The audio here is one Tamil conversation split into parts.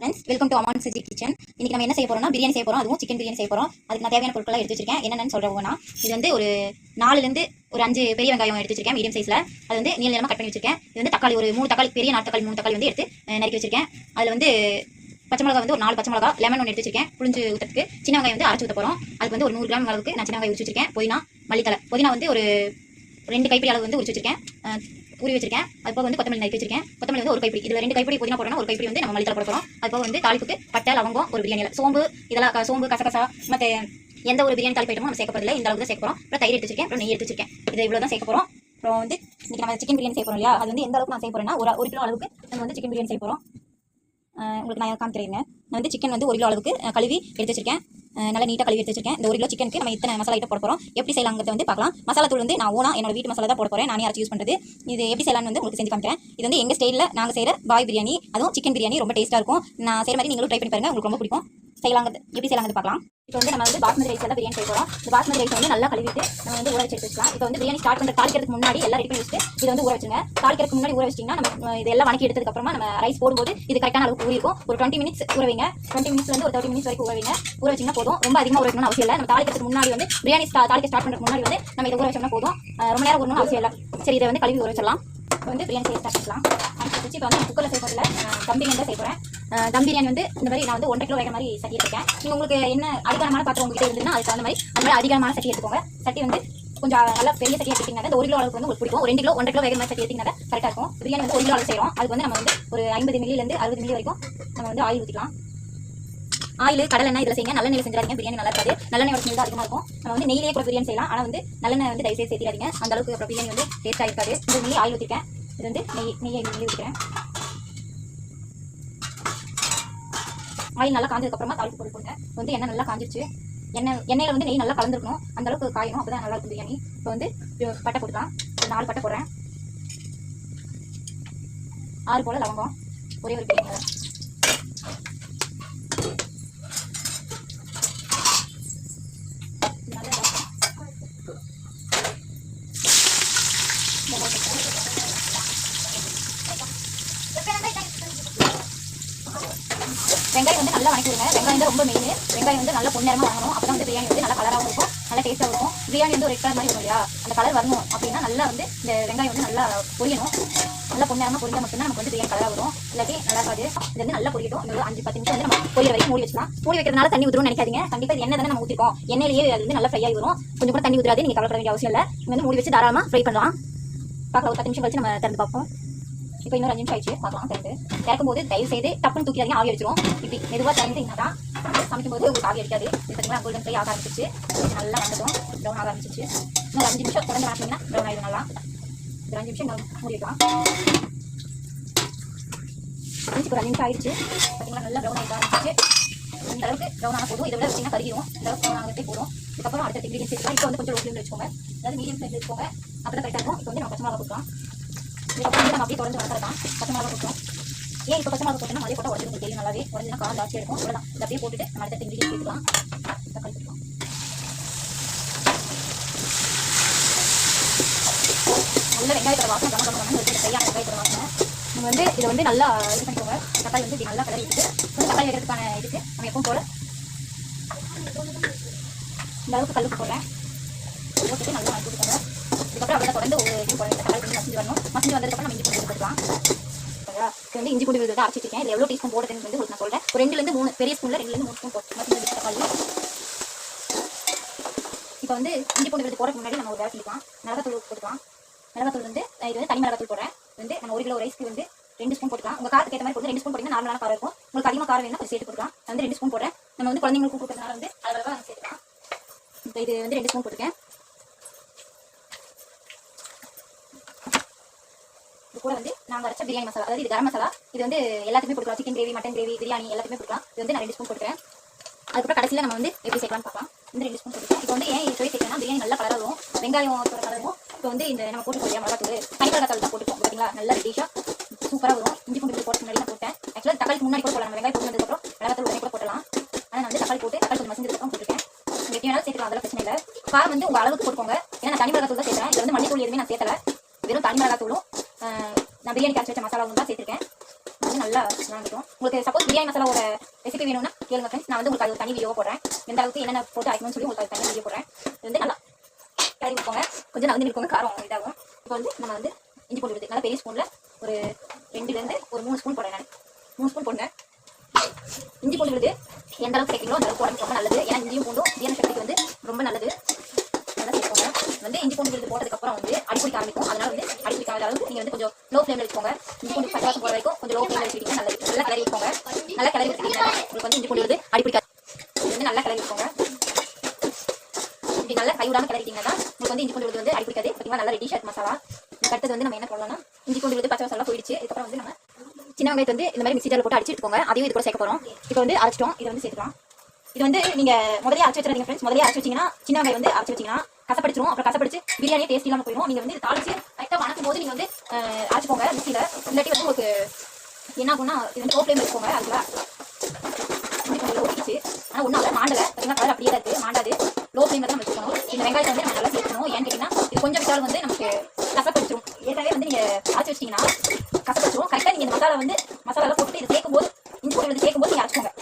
Friends welcome to Aman CG kitchen இன்னைக்கு நம்ம என்ன செய்ய போகிறோம்னா பிரியாணி செய்ய போகிறோம் அதுவும் சிக்கன் பிரியாணி செய்ய போகிறோம் அதுக்கு நான் தேவையான பொருட்களாக எடுத்து வச்சிருக்கேன். என்னென்னு சொல்றேன்னா இது வந்து ஒரு நாலுலேருந்து ஒரு அஞ்சு பெரிய வெங்காயம் எடுத்து வச்சிருக்கேன் மீடியம் சைஸில் அது வந்து நீள நிலமாக கட் பண்ணி வச்சிருக்கேன். இது வந்து தக்காளி ஒரு மூணு தக்காளி பெரிய நாட்டு தக்காளி மூணு தக்காளி வந்து எடுத்து நறுக்கி வச்சிருக்கேன். அதில் வந்து பச்சை மிளகா வந்து ஒரு நாலு பச்சை மிளகா லெமன் ஒன்று எடுத்து வச்சிருக்கேன். புளிஞ்சு ஊற்றுறதுக்கு சின்ன வெங்காயம் வந்து அரைச்சி ஊற்ற போகிறோம் அதுக்கு வந்து ஒரு நூறு கிராம் அளவுக்கு நான் சின்ன வெங்காயம் உரிச்சு வச்சிருக்கேன். புதினா மல்லித்தலை புதினா வந்து ஒரு ரெண்டு கைப்பிடி அளவு வந்து உரிச்சு வச்சிருக்கேன். அஹ், வச்சிருக்கேன். அது போக வந்து கொத்தமல்லி நறுக்கி வச்சிருக்கேன். கொத்தமல்லி வந்து ஒரு கைப்பிடி. இதுல ரெண்டு கைப்பிடி புதினா போடணும். ஒரு கைப்பிடி வந்து நம்ம மல்லித்தலை போட போறோம். அது போக வந்து தாளிப்புக்கு பட்டை லவங்கம் ஒரு பிரியாணியில். சோம்பு இதெல்லாம் சோம்பு கசகசா மற்ற எந்த ஒரு பிரியாணி தாளிப்பு ஐட்டமும் நம்ம சேர்க்க போறதில்ல. இந்த அளவுக்கு தான் சேர்க்க போறோம். அப்புறம் தயிர் எடுத்து வச்சிருக்கேன். அப்புறம் நெய் எடுத்து வச்சிருக்கேன். இது இவ்வளோ தான் சேர்க்க போறோம். அப்புறம் வந்து இன்னைக்கு நம்ம சிக்கன் பிரியாணி செய்ய போறோம் இல்லையா? அது வந்து எந்த அளவுக்கு நான் செய்ய போறேன்னா ஒரு ஒரு கிலோ அளவுக்கு நம்ம வந்து சிக்கன் பிரியாணி செய்ய போறோம். உங்களுக்கு நான் காமிக்கிறேங்க நான் வந்து சிக்கன் வந்து ஒரு கிலோ அளவுக்கு கழுவி எடுத்து வச்சிருக்கேன். நல்லா நீட்டாக கழுவி எடுத்து வச்சிருக்கேன். இந்த ஒரு கிலோ சிக்கனுக்கு நம்ம இத்தனை மசாலா ஐட்டம் போட போகிறோம் எப்படி செய்யலாங்கிறத வந்து பார்க்கலாம். மசாலா தூள் வந்து நான் ஓனா என்னோட வீட்டு மசாலா தான் போட போகிறேன் நானே அரைச்சி யூஸ் பண்ணுறது இது எப்படி செய்யலாம்னு வந்து உங்களுக்கு செஞ்சு காமிக்கிறேன். இது வந்து எங்கள் ஸ்டைலில் நாங்கள் செய்கிற பாய் பிரியாணி அதுவும் சிக்கன் பிரியாணி ரொம்ப டேஸ்ட்டாக இருக்கும். நான் செய்கிற மாதிரி நீங்களும் ட்ரை பண்ணி பாருங்க. உங்களுக்கு ரொம்ப பிடிக்கும். செய்யலாங்கிறது எப்படி செய்யலாங்கிறது பார்க்கலாம். இப்போ வந்து நம்ம வந்து பாஸ்மதி ரைஸ் பிரியாணி செய்ய போகிறோம் இந்த பாஸ்மதி ரைஸ் வந்து நல்லா கழுவிட்டு நம்ம வந்து ஊற வச்சு வச்சுக்கலாம். இப்போ வந்து பிரியாணி ஸ்டார்ட் பண்ணுற தாளிக்கிறதுக்கு முன்னாடி எல்லாம் ரெடி பண்ணி வச்சுட்டு இது வந்து ஊற வச்சுங்க தாளிக்கிறதுக்கு முன்னாடி ஊற வச்சிட்டிங்கன்னா நம்ம இதெல்லாம் இது எல்லாம் வணக்கி எடுத்ததுக்கப்புறமா நம்ம ரைஸ் போடும்போது இது கரெக்டான அளவுக்கு ஊறிக்கும். ஒரு டுவெண்ட்டி மினிட்ஸ் ஊறவிங்க டுவெண்ட்டி மினிட்ஸ் வந்து ஒரு தேர்ட்டி மினிட்ஸ் வரைக்கும் ஊறவிங்க ஊற வச்சிங்கன்னா போதும். ரொம்ப அதிகமாக ஊற வைக்கணும்னு அவசியம் இல்லை. நம்ம தாளிக்கிறதுக்கு முன்னாடி வந்து பிரியாணி ஸ்டா தாளிக்க ஸ்டார்ட் பண்ணுறதுக்கு முன்னாடி வந்து நம்ம இதை ஊற வச்சோம்னா போதும். ரொம்ப நேரம் ஊறணும்னு அவசியம் இல்லை. சரி இதை வந்து கழுவி ஊற வச்சிடலாம். இப்போ வந்து பிரியாணி செய்ய ஸ்டார்ட் பண்ணலாம். வச்சு இப்போ வந்து குக்கரில் செய்ய போதில்ல தம் தான் செய்ய போகிறேன் தம் பிரியாணி வந்து இந்த மாதிரி நான் வந்து ஒன்றரை கிலோ வேகிற மாதிரி சட்டி எடுத்துருக்கேன். நீங்கள் உங்களுக்கு என்ன அதிகமான பாத்திரம் உங்ககிட்ட இருந்ததுன்னா அதுக்கு தகுந்த மாதிரி அந்த மாதிரி அதிகமான சட்டி எடுத்துக்கோங்க. சட்டி வந்து கொஞ்சம் நல்லா பெரிய சட்டி எடுத்தீங்கன்னா ஒரு கிலோ அளவுக்கு வந்து உங்களுக்கு பிடிக்கும். ஒரு ரெண்டு கிலோ ஒன்றரை கிலோ வேகிற மாதிரி சட்டி எடுத்திங்கன்னா கரெக்டாக இருக்கும். பிரியாணி வந்து ஒரு கிலோ அளவு செய்கிறோம் அதுக்கு வந்து நம்ம வந்து ஒரு ஐம்பது மில்லிலேருந்து அறுபது மில்லி வரைக்கும் நம்ம வந்து ஆயில் ஊற்றிக்கலாம் ஆயில் கடலை எண்ணெய் இதில் செய்யுங்க. நல்லெண்ணெய் செஞ்சாதீங்க பிரியாணி நல்லா இருக்காது. நல்லெண்ணெய் ஸ்மெல் தான் அதிகமாக இருக்கும். நம்ம வந்து நெய்லேயே கூட பிரியாணி செய்யலாம். ஆனால் வந்து நல்லெண்ணெய் வந்து தயவுசெய்து சேர்த்திடாதீங்க. அந்த அளவுக்கு அப்புறம் பிரியாணி வந்து டேஸ்ட்டாக இருக்காது இந்த நெய் ஆயில் ஊற்றிருக்கேன் இது வந்து நெய் நெய்யை நெய் ஊற்றிக்கிறேன் ஆயில் நல்லா காஞ்சதுக்கப்புறமா தாளிப்பு பொருள் போடுங்க வந்து எண்ணெய் நல்லா காஞ்சிருச்சு. எண்ணெய் எண்ணெயில் வந்து நெய் நல்லா கலந்துருக்கணும். அந்த அளவுக்கு காயணும். அப்போ தான் நல்லா இருக்கும் பிரியாணி. இப்போ வந்து பட்டை போட்டுக்கலாம். ஒரு நாலு பட்டை போடுறேன். ஆறு போல் லவங்கம். ஒரே ஒரு பிரியாணி இலை. இது நல்லா வதக்கணும். இந்த அளவுக்கு. வெங்காயம் வந்து நல்லா வணக்கி விடுங்க வெங்காயம் தான் ரொம்ப மெயின் வெங்காயம் வந்து நல்லா பொன்னேரமா வாங்கணும். அப்போ வந்து பிரியாணி வந்து நல்லா கலராகவும் இருக்கும். நல்லா டேஸ்ட்டாக இருக்கும். பிரியாணி வந்து ஒரு ரெட் கலர் மாதிரி வரும் இல்லையா? அந்த கலர் வரணும் அப்படின்னா நல்லா வந்து இந்த வெங்காயம் வந்து நல்லா பொரியணும். நல்லா பொன்னேரமா பொரிஞ்சா மட்டும்தான் நமக்கு வந்து பிரியாணி கலராக வரும். இல்லாட்டி நல்லா இருக்காது. இது வந்து நல்லா பொரியட்டும். இன்னொரு அஞ்சு பத்து நிமிஷம் வந்து நம்ம பொரியல் வரைக்கும் மூடி வச்சுக்கலாம். மூடி வைக்கிறதுனால தண்ணி ஊற்றுறோம்னு நினைக்காதீங்க. கண்டிப்பாக இது எண்ணெய் தானே நம்ம ஊற்றிருக்கோம் எண்ணெயிலேயே அது வந்து நல்லா ஃப்ரை ஆகி வரும். கொஞ்சம் கூட தண்ணி ஊற்றாது நீங்கள் கவலைப்பட வேண்டிய அவசியம் இல்லை. நீங்கள் வந்து மூடி வச்சு தாராளமாக ஃப்ரை பண்ணலாம். பார்க்கலாம் ஒரு பத்து நிமிஷம் கழிச்சு நம்ம திறந்து பார்ப்போம். இப்போ இன்னொரு அஞ்சு நிமிஷம் ஆயிடுச்சு. பார்க்கலாம் சேர்ந்து திறக்கும் போது தயவு செய்து டப்புன்னு தூக்கி ஆவி அடிச்சிரும் இப்படி மெதுவாக திறந்து தான் சமைக்கும் போது உங்களுக்கு ஆவி அடிக்காது. இது பார்த்தீங்கன்னா கோல்டன் ஃப்ரை ஆக ஆரம்பிச்சிச்சு நல்லா வந்ததும் ப்ரௌன் ஆக ஆரம்பிச்சிச்சு இன்னொரு அஞ்சு நிமிஷம் தொடர்ந்து ஆட்டிங்கன்னா ப்ரௌன் ஆயிடும் நல்லா. ஒரு அஞ்சு நிமிஷம் இன்னும் மூடி அஞ்சு ஒரு அஞ்சு நிமிஷம் ஆயிடுச்சு. பார்த்தீங்கன்னா நல்லா ப்ரௌன் ஆகிட்டு ஆரம்பிச்சிச்சு இந்த அளவுக்கு ப்ரௌன் ஆக போதும். இதை விட வச்சிங்கன்னா கருகிடும் இந்த அளவுக்கு ப்ரௌன் ஆகிறதே போதும். இதுக்கப்புறம் அடுத்த இன்கிரீடியன்ஸ் சேர்க்கலாம் இப்போ வந்து கொஞ்சம் லோ ஃப்ளேமில் வச்சுக்கோங்க. அதாவது மீடியம் ஃப்ளேமில் வச்சுக்கோங்க. அப்போ தான் கரெக்டாக இருக்கும். இப்போ வந்து நம்ம பச்சை மிளகா கொடுக்கலாம் நம்ம அப்படியே தொடர்ந்து வளர்க்கலாம் பச்சை மிளகா கொடுத்தோம் ஏன் இப்போ பச்சை மிளகா போட்டோம்னா அதே போட்டால் உடஞ்சி தெரியும் நல்லாவே உடஞ்சினா காரம் ஜாஸ்தியாக இருக்கும் அவ்வளோதான் இதை அப்படியே போட்டுட்டு நம்ம அடுத்த இன்கிரீடியன்ஸ் சேர்க்கலாம் தக்காளி சேர்க்கலாம் நல்ல வெங்காயத்தோட வாசனை கம்ம கம்ம கையான வெங்காயத்தோட வாசனை நீங்கள் வந்து இதை வந்து நல்லா இது பண்ணிக்கோங்க. தக்காளி வந்து இப்படி நல்லா கலரி கொஞ்சம் தக்காளி எடுக்கிறதுக்கான இதுக்கு நம்ம எப்பவும் போல இந்த அளவுக்கு கல்லுக்கு போடுறேன். போட்டுட்டு நல்லா வாங்கி விட்டுக்கோங்க இதுக்கப்புறம் அப்படியே தொடர்ந்து ஒரு இது தக்காளி மசிஞ்சு வரணும் மசிஞ்சு வந்ததுக்கப்புறம் நம்ம இஞ்சி பூண்டு போட்டுக்கலாம். சரிங்களா வந்து இஞ்சி பூண்டு விழுது அரைச்சி வச்சிருக்கேன் இதில் எவ்வளோ டீஸ்பூன் போடுறதுன்னு வந்து உங்களுக்கு நான் சொல்கிறேன் ஒரு ரெண்டுலேருந்து மூணு பெரிய ஸ்பூனில் ரெண்டுலேருந்து மூணு ஸ்பூன் போட்டு மசிஞ்சு தக்காளி இப்போ வந்து இஞ்சி பூண்டு விழுது போடுறதுக்கு முன்னாடி நம்ம ஒரு வேலை சொல்லிக்கலாம் மிளகாத்தூள் போட்டுக்கலாம். மிளகாத்தூள் வந்து இது வந்து தனி மிளகாத்தூள் போடுறேன் வந்து நம்ம ஒரு கிலோ ரைஸ்க்கு வந்து ரெண்டு ஸ்பூன் போட்டுக்கலாம் உங்கள் காரத்துக்கு ஏற்ற மாதிரி போட்டு ரெண்டு ஸ்பூன் போட்டிங்கன்னா நார்மலான காரம் இருக்கும் உங்களுக்கு அதிகமாக காரம் வேணும் சேர்த்து போட்டுக்கலாம் வந்து ரெண்டு ஸ்பூன் போடுறேன் நம்ம வந்து குழந்தைங்களுக்கு கொடுக்குறதுனால வந்து அளவாக சேர்த்துக்கலாம். இப்போ இது வந்து ரெண்டு ஸ்பூன் போட்டுருக்கேன். இது கூட வந்து நாங்கள் அரைச்ச பிரியாணி மசாலா அதாவது இது கரம் மசாலா இது வந்து எல்லாத்துக்குமே கொடுக்கலாம். Chicken gravy mutton gravy biryani எல்லாத்துக்குமே கொடுக்கலாம். இது வந்து நான் ரெண்டு ஸ்பூன் கொடுக்குறேன் அதுக்கப்புறம் கடைசியில் நம்ம வந்து எப்படி சேர்க்கலாம்னு பார்க்கலாம். இந்த ரெண்டு ஸ்பூன் போட்டுக்கலாம். இப்போ வந்து ஏன் சொல்லி சேர்க்கணும் பிரியாணி நல்லா கலர் வரும் வெங்காயம் கலரும் இப்போ வந்து இந்த நம்ம போட்டு போய் மிளகாத்தூள் தனி மிளகாத்தூள் தான் போட்டுப்போம். பார்த்தீங்களா? நல்லா ரெடிஷாக சூப்பராக வரும். இஞ்சி பூண்டு போட்டு முன்னாடி நான் போட்டேன். ஆக்சுவலாக தக்காளிக்கு முன்னாடி கூட போடலாம். நம்ம வெங்காயம் போட்டதுக்கப்புறம் மிளகாத்தூள் உடனே கூட போட்டலாம். ஆனால் நான் வந்து தக்காளி போட்டு தக்காளி கொஞ்சம் மசிஞ்சதுக்கப்புறம் போட்டுருக்கேன். நீங்கள் வேணாலும் சேர்க்கலாம் அதெல்லாம் பிரச்சனை இல்லை. காரம் வந்து உங்கள் அளவுக்கு போட்டுக்கோங்க. ஏன்னா நான் தனி மிளகாத்தூள் தான் சேர்த்தேன் இது வந்து மல்லித்தூள் எதுவுமே நான் சேர்த்தல வெறும் தனி மிளகாத்தூளும் நான் பிரியாணி கரைச்சி வச்ச மசாலாவும் தான் சேர்த்துருக்கேன். அது நல்லா வந்துடும் உங்களுக்கு சப்போஸ் பிரியாணி மசாலாவோட ரெசிபி வேணும்னா கேளுங்க ஃப்ரெண்ட்ஸ் நான் வந்து உங்களுக்கு அது தனி வீடியோ போடுறேன். எந்த அளவுக்கு என்னென்ன போட்டு அரைக்கணும்னு சொல்லி உங்களுக்கு அது தனி வீடியோ போடுறேன். இது வந்து நல்லா கறி வைப்போங்க கொஞ்சம் நகர்ந்து நிற்கோங்க காரம் இதாகும். இப்போ வந்து நம்ம வந்து இஞ்சி பூண்டு விடுது நல்லா பெரிய ஸ்பூனில் ஒரு ரெண்டுலேருந்து ஒரு மூணு ஸ்பூன் போடுறேன் நான். மூணு ஸ்பூன் போடுங்க. இஞ்சி பூண்டு எந்த அளவுக்கு சேர்க்கீங்களோ அந்த அளவுக்கு உடம்பு ரொம்ப நல்லது. ஏன்னா இஞ்சியும் பூண்டும் பிரியாணி சக்திக்கு வந்து ரொம்ப நல்லது. வந்து இஞ்சி பூண்டு விழுது போட்டதுக்கப்புறம் வந்து அடிப்பிடிக்க ஆரம்பிக்கும். அதனால வந்து அடிப்பிடிக்காத அளவுக்கு நீங்கள் வந்து கொஞ்சம் லோ ஃப்ளேமில் வச்சுக்கோங்க. இஞ்சி பூண்டு பச்சை வாசம் போகிற வரைக்கும் கொஞ்சம் லோ ஃப்ளேமில் வச்சுக்கிட்டீங்கன்னா நல்லது நல்லா கிளறி வச்சுக்கோங்க. நல்லா கிளறி விட்டுக்கிட்டீங்கன்னா உங்களுக்கு வந்து இஞ்சி பூண்டு விழுது அடிப்பிடிக்காது வந்து நல்லா கிளறி வச்சுக்கோங்க. இப்படி நல்லா கை விடாம கிளறிட்டீங்கன்னா உங்களுக்கு வந்து இஞ்சி பூண்டு விழுது வந்து அடிப்பிடிக்காது பார்த்தீங்கன்னா நல்லா ரெடி ஷர்ட் மசாலா. அடுத்தது வந்து நம்ம என்ன பண்ணலாம்னா இஞ்சி பூண்டு விழுது பச்சை மசாலா போயிடுச்சு. இதுக்கப்புறம் வந்து நம்ம சின்ன வெங்காயத்தை வந்து இந்த மாதிரி மிக்சி ஜாரில் போட்டு அடிச்சு எடுத்துக்கோங்க. அதையும் இது கூட சேர்க்க போகிறோம் இப்போ வந்து அரைச்சிட்டோம். இதை வந்து சேர்த்துக்கலாம். இது வந்து நீங்கள் முதலே அரைச்சி வச்சுருந்தீங்க ஃப்ரெண்ட்ஸ் முதலே அரைச்சி வச்சிங்கன்னா சின்ன வெங்காயம் வந்து அரைச்சி வச்சீங்கன்னா கசப்படிச்சிரும் அப்புறம் கசப்படிச்சு பிரியாணியே டேஸ்ட் இல்லாம போயிடும் நீங்க வந்து இதை தாளிச்சு கரெக்டாக வணக்கும் போது நீங்க வந்து அஹ், அரைச்சுக்கோங்க மிக்ஸியில் இல்லாட்டி வந்து உங்களுக்கு என்ன ஆகும்னா இது வந்து லோ வச்சுக்கோங்க அதுல கொஞ்சம் ஒட்டிச்சு ஆனால் ஒன்றும் இல்லை மாண்டல. பார்த்தீங்கன்னா கலர் அப்படியே தான் இருக்குது மாண்டாது. லோ ஃப்ளேமில் தான் வச்சுக்கணும். இந்த வெங்காயத்தை வந்து நம்ம நல்லா சேர்க்கணும். ஏன்னு கேட்டிங்கன்னா இது கொஞ்சம் விட்டாலும் வந்து நமக்கு கசப்படிச்சிரும். ஏற்கனவே வந்து நீங்கள் அரைச்சு வச்சிட்டிங்கன்னா கசப்படிச்சிரும். கரெக்டாக நீங்கள் இந்த மசாலா வந்து மசாலாலாம் போட்டு இது சேர்க்கும் போது இஞ்சி போட்டு வந்து சேர்க்கும் போது நீங்கள் அரைச்சிக்கோங்க